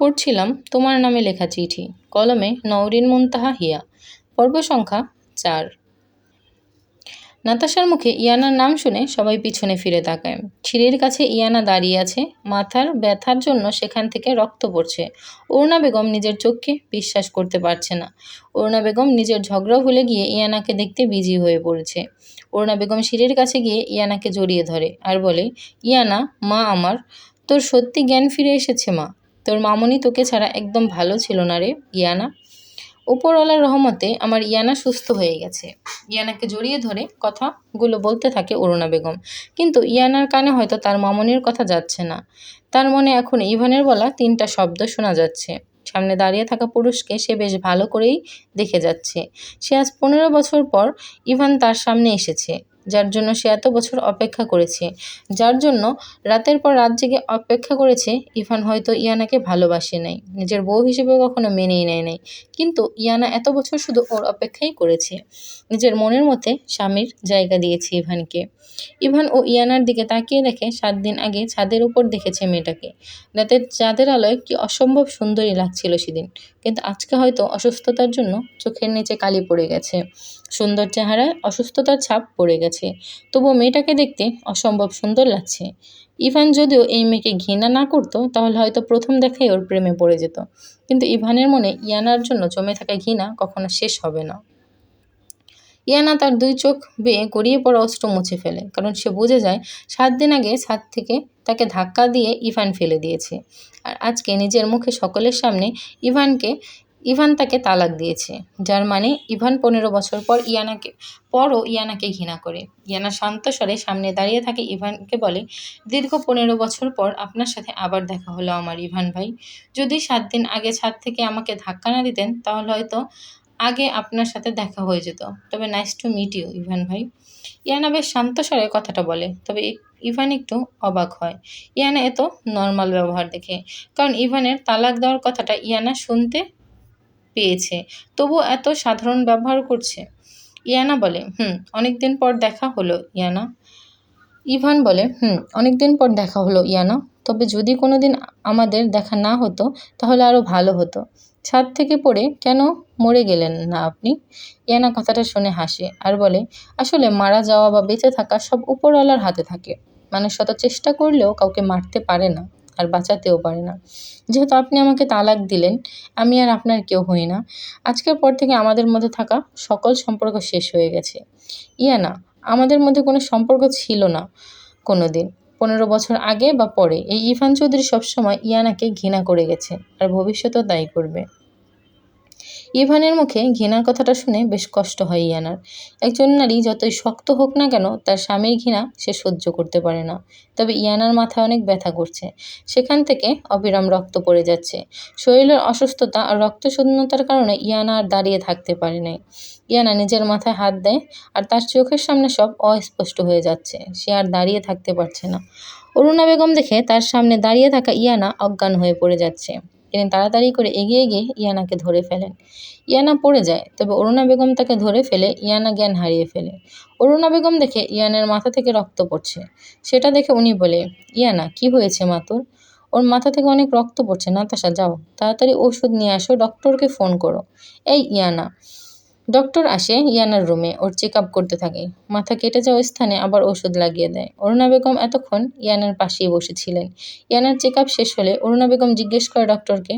পড়ছিলাম, তোমার নামে লেখা চিঠি। কলমে নওরিন মুনতাহা হিয়া। পর্ব সংখ্যা চার। নাতাশার মুখে ইয়ানার নাম শুনে সবাই পিছনে ফিরে তাকায়। ছিঁড়ির কাছে ইয়ানা দাঁড়িয়ে আছে। মাথার ব্যথার জন্য সেখান থেকে রক্ত পড়ছে। অরুণা বেগম নিজের চোখকে বিশ্বাস করতে পারছে না। অরুণা বেগম নিজের ঝগড়া ভুলে গিয়ে ইয়ানাকে দেখতে বিজি হয়ে পড়েছে। অরুণা বেগম সিঁড়ির কাছে গিয়ে ইয়ানাকে জড়িয়ে ধরে আর বলে, ইয়ানা, মা আমার, তোর সত্যি জ্ঞান ফিরে এসেছে, মা। তোর মামনি তোকে ছাড়া একদম ভালো ছিল না রে, ইয়ানা। উপরওয়ালার রহমতে আমার ইয়ানা সুস্থ হয়ে গেছে। ইয়ানাকে জড়িয়ে ধরে কথাগুলো বলতে থাকে অরুণা বেগম। কিন্তু ইয়ানার কানে হয়তো তার মামনির কথা যাচ্ছে না। তার মনে এখন ইভানের বলা তিনটা শব্দ শোনা যাচ্ছে। সামনে দাঁড়িয়ে থাকা পুরুষকে সে বেশ ভালো করেই দেখে যাচ্ছে। সে আজ পনেরো বছর পর ইভান তার সামনে এসেছে। যার জন্য সে এত বছর অপেক্ষা করেছে। যার জন্য রাতের পর রাত জেগে অপেক্ষা করেছে, ইভান হয়তো ইয়ানাকে ভালোবাসে নাই, নিজের বউ হিসেবেও কখনো মেনেই নেয় নাই। কিন্তু ইয়ানা এত বছর শুধু ওর অপেক্ষাই করেছে। নিজের মনের মধ্যে স্বামীর জায়গা দিয়েছে ইভানকে। ইভান ও ইয়ানার দিকে তাকিয়ে দেখে সাত দিন আগে ছাদের উপর দেখেছে মেয়েটাকে। রাতের চাঁদের আলোয় কি অসম্ভব সুন্দরী লাগছিল সেদিন। কিন্তু আজকে হয়তো অসুস্থতার জন্য চোখের নিচে কালি পড়ে গেছে। সুন্দর চেহারায় অসুস্থতার ছাপ পড়ে গেছে। তবুও মেয়েটাকে দেখতে অসম্ভব সুন্দর লাগছে। ইভান যদিও এই মেয়েকে ঘৃণা না করতো, তাহলে হয়তো প্রথম দেখাই ওর প্রেমে পড়ে যেত। কিন্তু ইভানের মনে ইয়ানার জন্য জমে থাকা ঘৃণা কখনো শেষ হবে না। ইয়ানা তার দুই চোখ বেয়ে গড়িয়ে পড়া অস্ত্র মুছে ফেলে, কারণ সে বুঝে যায় সাত দিন আগে ছাদ থেকে তাকে ধাক্কা দিয়ে ইভান ফেলে দিয়েছে। আর আজকে নিজের মুখে সকলের সামনে ইভানকে ইভান তাকে তালাক দিয়েছে, যার মানে ইভান পনেরো বছর পর ইয়ানাকে, পরও ইয়ানাকে ঘৃণা করে। ইয়ানা শান্ত স্বরে সামনে দাঁড়িয়ে থাকে ইভানকে বলে, দীর্ঘ পনেরো বছর পর আপনার সাথে আবার দেখা হলো আমার ইভান ভাই। যদি সাত দিন আগে ছাদ থেকে আমাকে ধাক্কা না দিতেন, তাহলে হয়তো আগে আপনার সাথে দেখা হয়ে যেত। তবে nice to meet you, Evan ভাই। ইয়ানা বেশ শান্ত স্বরে কথাটা বলে, তবে ইভান একটু অবাক হয়। ইয়ানা এত নর্মাল ব্যবহার দেখে, কারণ ইভানের তালাক দেওয়ার কথাটা ইয়ানা শুনতে পেয়েছে। তবু এত সাধারণ ব্যবহার করছে। ইয়ানা বলে, হুম অনেক দিন পর দেখা হলো, ইয়ানা। ইভান বলে, হুম অনেক দিন পর দেখা হলো, ইয়ানা। তবে যদি কোনো দিন আমাদের দেখা না হতো, তাহলে আরও ভালো হতো। ছাদ থেকে পড়ে কেন মরে গেলেন না আপনি? ইয়ানা কথাটা শুনে হাসে আর বলে, আসলে মারা যাওয়া বা বেঁচে থাকা সব উপরওয়ালার হাতে থাকে। মানুষ শত চেষ্টা করলেও কাউকে মারতে পারে না। আর বাঁচাতেও পারে না। যেহেতু আপনি আমাকে তালাক দিলেন, আমি আর আপনার কেউ হই না। আজকের পর থেকে আমাদের মধ্যে থাকা সকল সম্পর্ক শেষ হয়ে গেছে। ইয়া না আমাদের মধ্যে কোনো সম্পর্ক ছিল না কোনো দিন পনেরো বছর আগে বা পরে এই ইফান চৌধুরী সবসময় ইয়ানাকে ঘৃণা করে গেছে, আর ভবিষ্যতেও তাই করবে। ইভানের মুখে ঘৃণার কথাটা শুনে বেশ কষ্ট হয় ইয়ানার। একজন নারী যতই শক্ত হোক না কেন, তার স্বামীর ঘৃণা সে সহ্য করতে পারে না। তবে ইয়ানার মাথায় অনেক ব্যথা করছে। সেখান থেকে অবিরাম রক্ত পড়ে যাচ্ছে। শরীরের অসুস্থতা আর রক্তশূন্যতার কারণে ইয়ানা আর দাঁড়িয়ে থাকতে পারে নাই। ইয়ানা নিজের মাথায় হাত দেয় আর তার চোখের সামনে সব অস্পষ্ট হয়ে যাচ্ছে। সে আর দাঁড়িয়ে থাকতে পারছে না। অরুণা বেগম দেখে তার সামনে দাঁড়িয়ে থাকা ইয়ানা অজ্ঞান হয়ে পড়ে যাচ্ছে। তিনি তাড়াতাড়ি করে এগিয়ে গিয়ে ইয়ানাকে ধরে ফেলেন। ইয়ানা পড়ে যায়, তবে অরুণা বেগম তাকে ধরে ফেলে, ইয়ানা জ্ঞান হারিয়ে ফেলে। অরুণা বেগম দেখে ইয়ানের মাথা থেকে রক্ত পড়ছে। সেটা দেখে উনি বলে, ইয়ানা, কি হয়েছে মা তোর? ওর মাথা থেকে অনেক রক্ত পড়ছে, নাতাশা, যাও, তাড়াতাড়ি ওষুধ নিয়ে আসো, ডক্টরকে ফোন করো। এই, ইয়ানা ডক্টর আসে ইয়ানার রুমে, ওর চেক আপ করতে থাকে। মাথা কেটে যাওয়া স্থানে আবার ওষুধ লাগিয়ে দেয়। অরুণা বেগম এতক্ষণ ইয়ানার পাশেই বসেছিলেন। ইয়ানার চেক শেষ হলে অরুণা বেগম জিজ্ঞেস করে ডক্টরকে,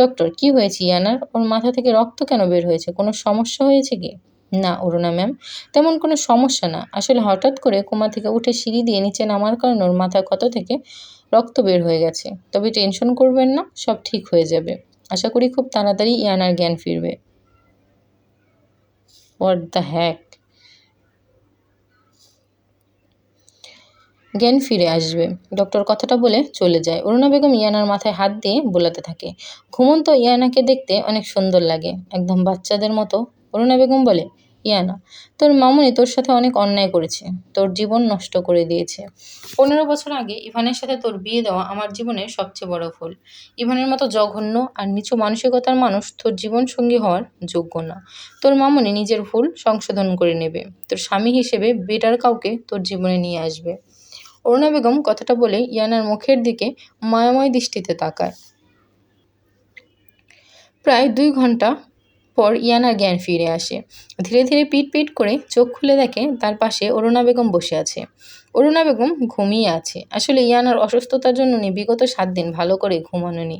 ডক্টর, কি হয়েছে ইয়ানার? ওর মাথা থেকে রক্ত কেন বের হয়েছে? কোনো সমস্যা হয়েছে কি? না, অরুণা ম্যাম, তেমন কোনো সমস্যা না। আসলে হঠাৎ করে কোমা থেকে উঠে সিঁড়ি দিয়ে নিচে নামার কারণে ওর মাথার ক্ষত থেকে রক্ত বের হয়ে গেছে। তবে টেনশন করবেন না, সব ঠিক হয়ে যাবে। আশা করি খুব তাড়াতাড়ি ইয়ানার জ্ঞান ফিরবে। হোয়াট দ্য হ্যাক জ্ঞান ফিরে আসবে। ডক্টর কথাটা বলে চলে যায়। অরুণা বেগম ইয়ানার মাথায় হাত দিয়ে বোলাতে থাকে। ঘুমন্ত ইয়ানাকে দেখতে অনেক সুন্দর লাগে। একদম বাচ্চাদের মতো। অরুণা বেগম বলে ইয়ানা তোর মামুনি তোর সাথে অনেক অন্যায় করেছে। তোর জীবন নষ্ট করে দিয়েছে। পনেরো বছর আগে ইভানের সাথে তোর বিয়ে দেওয়া আমার জীবনের সবচেয়ে বড় ভুল। ইভানের মতো জঘন্য আর নিচু মানসিকতার মানুষ তোর জীবন সঙ্গী হওয়ার যোগ্য না। তোর মামুনি নিজের ভুল সংশোধন করে নেবে। তোর স্বামী হিসেবে বেটার কাউকে তোর জীবনে নিয়ে আসবে। অরুণা বেগম কথাটা বলে ইয়ানার মুখের দিকে মায়াময় দৃষ্টিতে তাকায়। প্রায় দুই ঘণ্টা পর ইয়ানার জ্ঞান ফিরে আসে। ধীরে ধীরে পিট পিট করে চোখ খুলে দেখে তার পাশে অরুণা বেগম বসে আছে। অরুণা বেগম ঘুমিয়ে আছে। আসলে ইয়ানার অসুস্থতার জন্য উনি বিগত সাত দিন ভালো করে ঘুমানোনি।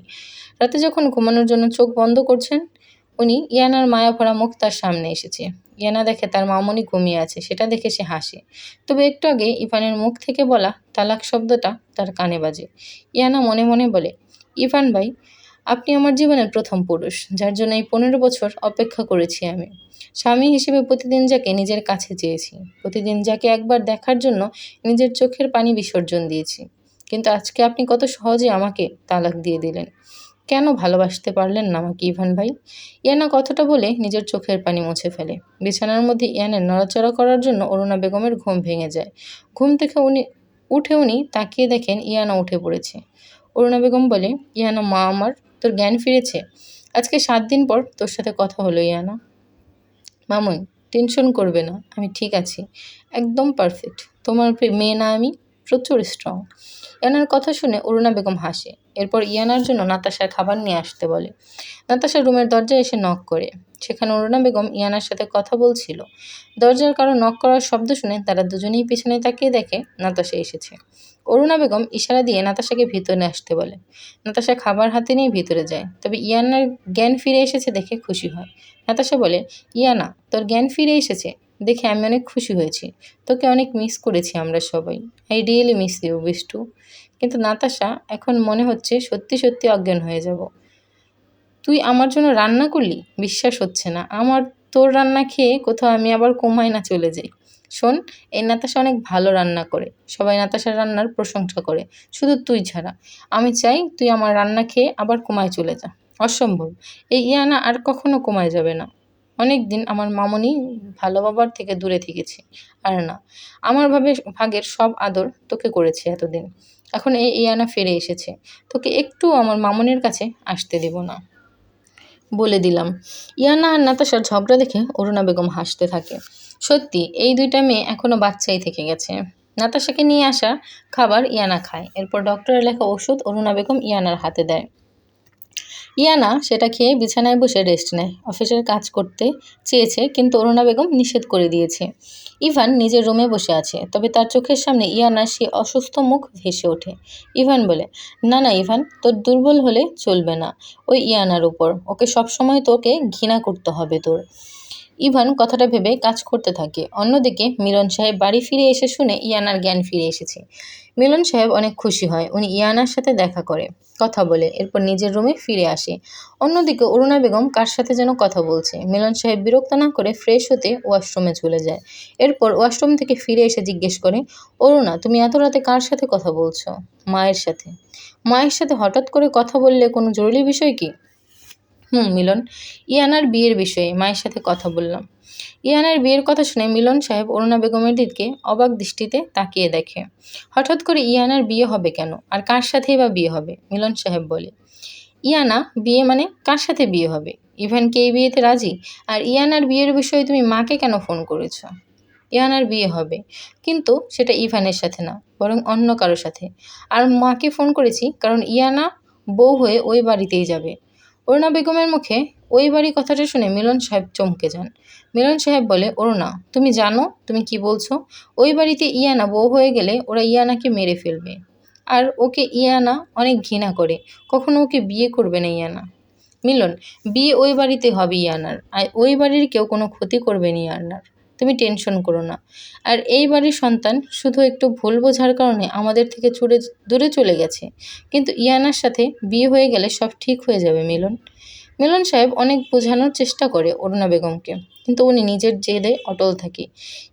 রাতে যখন ঘুমানোর জন্য চোখ বন্ধ করছেন, উনি ইয়ানার মায়া ভরা মুখ তার সামনে এসেছে। ইয়ানা দেখে তার মামনি ঘুমিয়ে আছে, সেটা দেখে সে হাসে। তবে একটু আগে ইভানের মুখ থেকে বলা তালাক শব্দটা তার কানে বাজে। ইয়ানা মনে মনে বলে, ইভান ভাই আপনি আমার জীবনের প্রথম পুরুষ, যার জন্য এই পনেরো বছর অপেক্ষা করেছি আমি। স্বামী হিসেবে প্রতিদিন যাকে নিজের কাছে চেয়েছি, প্রতিদিন যাকে একবার দেখার জন্য নিজের চোখের পানি বিসর্জন দিয়েছি। কিন্তু আজকে আপনি কত সহজে আমাকে তালাক দিয়ে দিলেন। কেন ভালোবাসতে পারলেন না আমাকে ইভান ভাই? ইয়ানা কথাটা বলে নিজের চোখের পানি মুছে ফেলে। বিছানার মধ্যে ইয়ানের নড়াচড়া করার জন্য অরুণা বেগমের ঘুম ভেঙে যায়। ঘুম থেকে উনি, উঠে উনি তাকিয়ে দেখেন ইয়ানা উঠে পড়েছে। অরুণা বেগম বলে, ইয়ানা, মা আমার তোর জ্ঞান ফিরেছে? আজকে সাত দিন পর তোর সাথে কথা হলো, ইয়ানা। মামুই টেনশন করবে না, আমি ঠিক আছি। একদম পারফেক্ট তোমার মেয়ে না আমি? প্রচুর স্ট্রং ইয়ানার কথা শুনে অরুণা বেগম হাসে। এরপর ইয়ানার জন্য নাতাশার খাবার নিয়ে আসতে বলে। নাতাশা রুমের দরজায় এসে নক করে। সেখানে অরুণা বেগম ইয়ানার সাথে কথা বলছিল। দরজার কারও নক করার শব্দ শুনে তারা দুজনেই পিছনে তাকিয়ে দেখে নাতাশা এসেছে। অরুণা বেগম ইশারা দিয়ে নাতাশাকে ভিতরে আসতে বলে। নাতাশা খাবার হাতে নিয়ে ভিতরে যায়। তবে ইয়ানার জ্ঞান ফিরে এসেছে দেখে খুশি হয়। নাতাশা বলে, ইয়ানা, তোর জ্ঞান ফিরে এসেছে? দেখে আমি অনেক খুশি হয়েছি। তোকে অনেক মিস করেছি আমরা সবাই। I really miss you Bishtu কিন্তু নাতাশা, এখন মনে হচ্ছে সত্যি সত্যি অজ্ঞান হয়ে যাব। তুই আমার জন্য রান্না করলি? বিশ্বাস হচ্ছে না। আমার তোর রান্না খেয়ে কোথাও আমি আবার কমায় না চলে যাই। শোন, এই নাতাশা অনেক ভালো রান্না করে। সবাই নাতাশার রান্নার প্রশংসা করে। শুধু তুই ছাড়া। আমি চাই তুই আমার রান্না খেয়ে আবার কমায় চলে যা। অসম্ভব। এই ইয়ানা আর কখনো কমায় যাবে না। অনেক দিন আমার মামনি ভালো বাবার থেকে দূরে থেকেছে। আর না, আমার ভাবে ভাগের সব আদর তোকে করেছে এতদিন। এখন এই ইয়ানা ফিরে এসেছে। তোকে একটু আমার মামনের কাছে আসতে দেব না। বলে দিলাম। ইয়ানা আর নাতাশার ঝগড়া দেখে অরুণা বেগম হাসতে থাকে। সত্যি, এই দুইটা মেয়ে এখনও বাচ্চাই থেকে গেছে। নাতাশাকে নিয়ে আসা খাবার ইয়ানা খায়। এরপর ডক্টরের লেখা ওষুধ অরুণা বেগম ইয়ানার হাতে দেয়। ইয়ানা সেটা খেয়ে বিছানায় বসে রেস্ট নেয়। অফিসের কাজ করতে চেয়েছে, কিন্তু অরুণা বেগম নিষেধ করে দিয়েছে। ইভান নিজের রুমে বসে আছে, তবে তার চোখের সামনে ইয়ানার সে অসুস্থ মুখ ভেসে ওঠে। ইভান বলে, না না, ইভান, তোর দুর্বল হলে চলবে না। ওই ইয়ানার উপর, ওকে সবসময় তোকে ঘৃণা করতে হবে তোর। ইভান কথাটা ভেবে কাজ করতে থাকে। অন্যদিকে মিলন সাহেব বাড়ি ফিরে এসে শুনে ইয়ানার জ্ঞান ফিরে এসেছে। মিলন সাহেব অনেক খুশি হয়। উনি ইয়ানার সাথে দেখা করে, কথা বলে, এরপর নিজের রুমে ফিরে আসে। অন্যদিকে অরুণা বেগম কার সাথে যেন কথা বলছে? মিলন সাহেব বিরক্ত না করে ফ্রেশ হতে ওয়াশরুমে চলে যায়। এরপর ওয়াশরুম থেকে ফিরে এসে জিজ্ঞেস করে, অরুণা, তুমি এত রাতে কার সাথে কথা বলছো? মায়ের সাথে। মায়ের সাথে হঠাৎ করে কথা বললে কোনো জরুরি বিষয় কি? হুম, মিলন। ইয়ানার বিয়ের বিষয়ে মায়ের সাথে কথা বললাম। ইয়ানার বিয়ের কথা শুনে মিলন সাহেব অরুণা বেগমের দিকে অবাক দৃষ্টিতে তাকিয়ে দেখে। হঠাৎ করে ইয়ানার বিয়ে হবে কেন? আর কার সাথেই বা বিয়ে হবে? মিলন সাহেব বলে। ইয়ানা, বিয়ে মানে কার সাথে বিয়ে হবে? ইভান কে বিয়েতে রাজি? আর ইয়ানার বিয়ের বিষয়ে তুমি মাকে কেন ফোন করেছ? ইয়ানার বিয়ে হবে। কিন্তু সেটা ইভানের সাথে না, বরং অন্য কারোর সাথে। আর মাকে ফোন করেছি কারণ ইয়ানা বউ হয়ে ওই বাড়িতেই যাবে। অরুণা বেগমের মুখে ওই বাড়ির কথাটা শুনে মিলন সাহেব চমকে যান। মিলন সাহেব বলে, অরুণা, তুমি জানো, তুমি কি বলছো? ওই বাড়িতে ইয়ানা বউ হয়ে গেলে ওরা ইয়ানাকে মেরে ফেলবে। আর ওকে ইয়ানা অনেক ঘৃণা করে। কখনো ওকে বিয়ে করবে না ইয়ানা। মিলন, বিয়ে ওই বাড়িতে হবে ইয়ানার। আর ওই বাড়ির কেউ কোনো ক্ষতি করবে না ইয়ানার। তুমি টেনশন করো না। আর এই বাড়ির সন্তান শুধু একটু ভুল বোঝার কারণে আমাদের থেকে চুড়ে দূরে চলে গেছে। কিন্তু ইয়ানার সাথে বিয়ে হয়ে গেলে সব ঠিক হয়ে যাবে মিলন। মিলন সাহেব অনেক বোঝানোর চেষ্টা করে অরুণা বেগমকে, কিন্তু উনি নিজের জেদে অটল থাকে।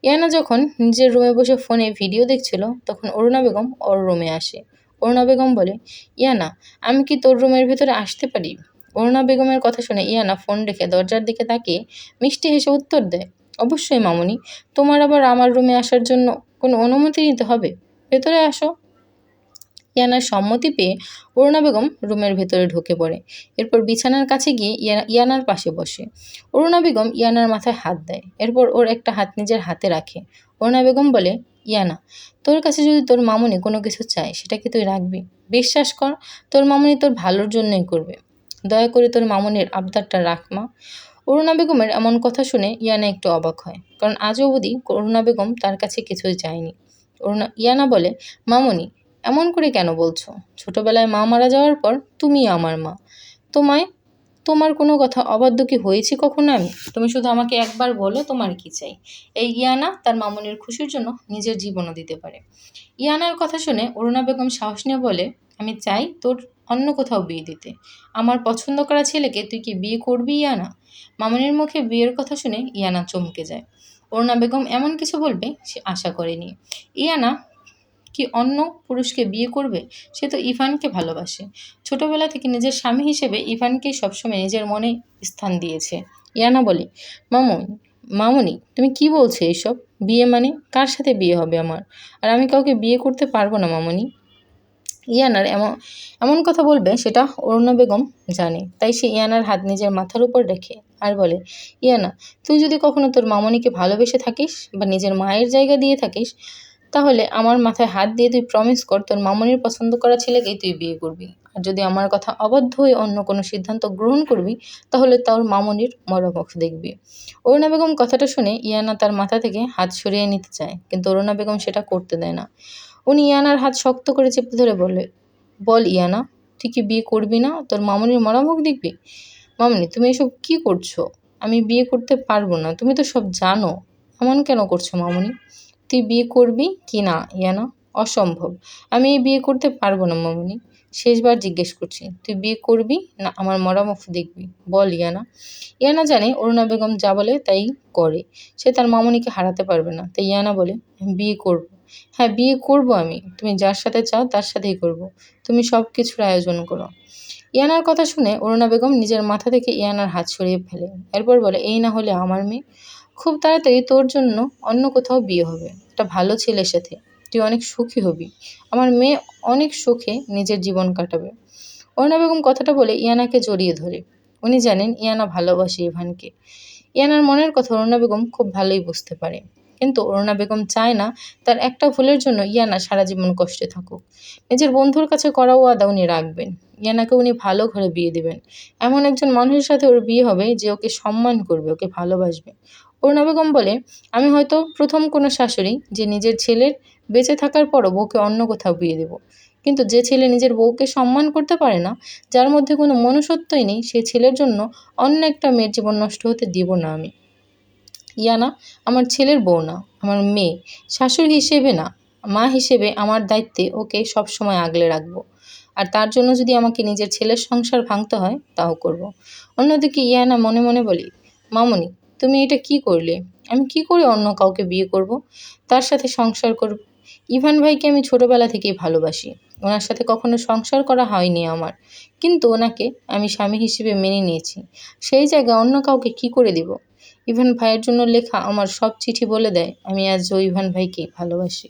ইয়ানা যখন নিজের রুমে বসে ফোনে ভিডিও দেখছিল, তখন অরুণা বেগম ওর রুমে আসে। অরুণা বেগম বলে, ইয়ানা, আমি কি তোর রুমের ভিতরে আসতে পারি? অরুণা বেগমের কথা শুনে ইয়ানা ফোন রেখে দরজার দিকে তাকিয়ে মিষ্টি হেসে উত্তর দেয় অবশ্যই মামনি, তোমার আবার আমার রুমে আসার জন্য কোনো অনুমতি নিতে হবে? ভেতরে আসো। ইয়ানার সম্মতি পেয়ে অরুণা বেগম রুমের ভেতরে ঢুকে পড়ে। এরপর বিছানার কাছে গিয়ে ইয়ানার পাশে বসে। অরুণা বেগম ইয়ানার মাথায় হাত দেয়, এরপর ওর একটা হাত নিজের হাতে রাখে। অরুণা বেগম বলে, ইয়ানা, তোর কাছে যদি তোর মামুনি কোনো কিছু চায়, সেটা কি তুই রাখবি? বিশ্বাস কর, তোর মামুনি তোর ভালোর জন্যই করবে। দয়া করে তোর মামনের আবদারটা রাখ মা। অরুণা বেগমের এমন কথা শুনে ইয়ানা একটু অবাক হয়, কারণ আজ অবধি অরুণা বেগম তার কাছে কিছুই চায়নি। অরুণা, ইয়ানা বলে, মামনি, এমন করে কেন বলছো? ছোটবেলায় মা মারা যাওয়ার পর তুমি আমার মা। তোমায়, তোমার কোনো কথা অবাধ্য কি হয়েছি কখনো আমি? তুমি শুধু আমাকে একবার বলো তোমার কি চাই। এই ইয়ানা তার মামনির খুশির জন্য নিজের জীবনও দিতে পারে। ইয়ানার কথা শুনে অরুণা বেগম সাহস নিয়ে বলে আমি চাই তোর অন্য কোথাও বিয়ে দিতে। আমার পছন্দ করা ছেলেকে তুই কি বিয়ে করবি, ইয়ানা? মামনির মুখে বিয়ের কথা শুনে ইয়ানা চমকে যায়। অরুণা বেগম এমন কিছু বলবে সে আশা করেনি। ইয়ানা কি অন্য পুরুষকে বিয়ে করবে? সে তো ইভানকে ভালোবাসে। ছোটবেলা থেকে নিজের স্বামী হিসেবে ইভানকেই সবসময় নিজের মনে স্থান দিয়েছে। ইয়ানা বলে মামুন মামুনি, তুমি কি বলছো এইসব বিয়ে মানে? কার সাথে বিয়ে হবে আমার? আর আমি কাউকে বিয়ে করতে পারব না, মামুনি। ইয়ানার এমন এমন কথা বলবে সেটা অরুণা বেগম জানে। তাই সে ইয়ানার হাত নিজের মাথার উপর রেখে আর বলে, ইয়ানা, তুই যদি কখনো তোর মামনিকে ভালোবেসে থাকিস বা নিজের মায়ের জায়গা দিয়ে থাকিস, তাহলে আমার মাথায় হাত দিয়ে তুই প্রমিস কর তোর মামনির পছন্দ করা ছেলেকেই তুই বিয়ে করবি। আর যদি আমার কথা অবাধ্য হয়ে অন্য কোনো সিদ্ধান্ত গ্রহণ করবি, তাহলে তোর মামনির মরমুখ দেখবি। অরুণা বেগম কথাটা শুনে ইয়ানা তার মাথা থেকে হাত সরিয়ে নিতে চায়, কিন্তু অরুণা বেগম সেটা করতে দেয় না। উনি ইয়ানার হাত শক্ত করে চেপে ধরে বলে বল ইয়ানা, তুই কি বিয়ে করবি না? তোর মামনির মরামুখ দেখবি? মামনি, তুমি এসব কি করছ? আমি বিয়ে করতে পারব না। তুমি তো সব জানো। এমন কেন করছ মামনি? তুই বিয়ে করবি কি না, ইয়ানা? অসম্ভব। আমি এই বিয়ে করতে পারব না, মামনি। শেষবার জিজ্ঞেস করছি, তুই বিয়ে করবি না আমার মরামুখ দেখবি? বল ইয়ানা। ইয়ানা জানে অরুণা বেগম যা বলে তাই করে। সে তার মামনিকে হারাতে পারবে না। তাই ইয়ানা বলে বিয়ে করব। হ্যাঁ বিয়ে করব আমি। তুমি যার সাথে চাও তার সাথেই করব। তুমি সব কিছুর আয়োজন করো। ইয়ানার কথা শুনে অরুণা বেগম নিজের মাথা থেকে ইয়ানার হাত সরিয়ে ফেলে। এরপর বলে, এই না হলে আমার মেয়ে। খুব তাড়াতাড়ি তোর জন্য অন্য কোথাও বিয়ে হবে। একটা ভালো ছেলের সাথে। তুই অনেক সুখী হবি। আমার মেয়ে অনেক সুখে নিজের জীবন কাটাবে। অরুণা বেগম কথাটা বলে ইয়ানাকে জড়িয়ে ধরে। উনি জানেন ইয়ানা ভালোবাসে ইভানকে। ইয়ানার মনের কথা অরুণা বেগম খুব ভালোই বুঝতে পারে। কিন্তু অরুণা বেগম চায় না তার একটা ভুলের জন্য ইয়ানা সারা জীবন কষ্টে থাকুক। নিজের বন্ধুর কাছে করা ওয়াদা উনি রাখবেন। ইয়ানাকে উনি ভালো ঘরে বিয়ে দেবেন। এমন একজন মানুষের সাথে ওর বিয়ে হবে যে ওকে সম্মান করবে, ওকে ভালোবাসবে। অরুণা বেগম বলে আমি হয়তো প্রথম কোনো শাশুড়ি যে নিজের ছেলের বেঁচে থাকার পরও বউকে অন্য কোথাও বিয়ে দেবো। কিন্তু যে ছেলে নিজের বউকে সম্মান করতে পারে না, যার মধ্যে কোনো মনুষ্যত্বই নেই, সে ছেলের জন্য অন্য একটা মেয়ের জীবন নষ্ট হতে দিব না আমি। ইয়ানা আমার ছেলের বউ না, আমার মেয়ে। শাশুড়ি হিসেবে না, মা হিসেবে আমার দায়িত্বে ওকে সব সময় আগলে রাখব। আর তার জন্য যদি আমাকে নিজের ছেলের সংসার ভাঙতে হয়, তাও করব। অন্যদিকে ইয়ানা মনে মনে বলি, মামনি, তুমি এটা কি করলে? আমি কি করে অন্য কাউকে বিয়ে করব? তার সাথে সংসার করব, ইভান ভাইকে আমি ছোটোবেলা থেকেই ভালোবাসি। ওনার সাথে কখনো সংসার করা হয়নি আমার, কিন্তু ওনাকে আমি স্বামী হিসেবে মেনে নিয়েছি। সেই জায়গায় অন্য কাউকে কি করে দিব? ইভান ভাইয়ের জন্য লেখা আমার সব চিঠি বলে দেয়। আমি আজও ইভান ভাইকে ভালোবাসি।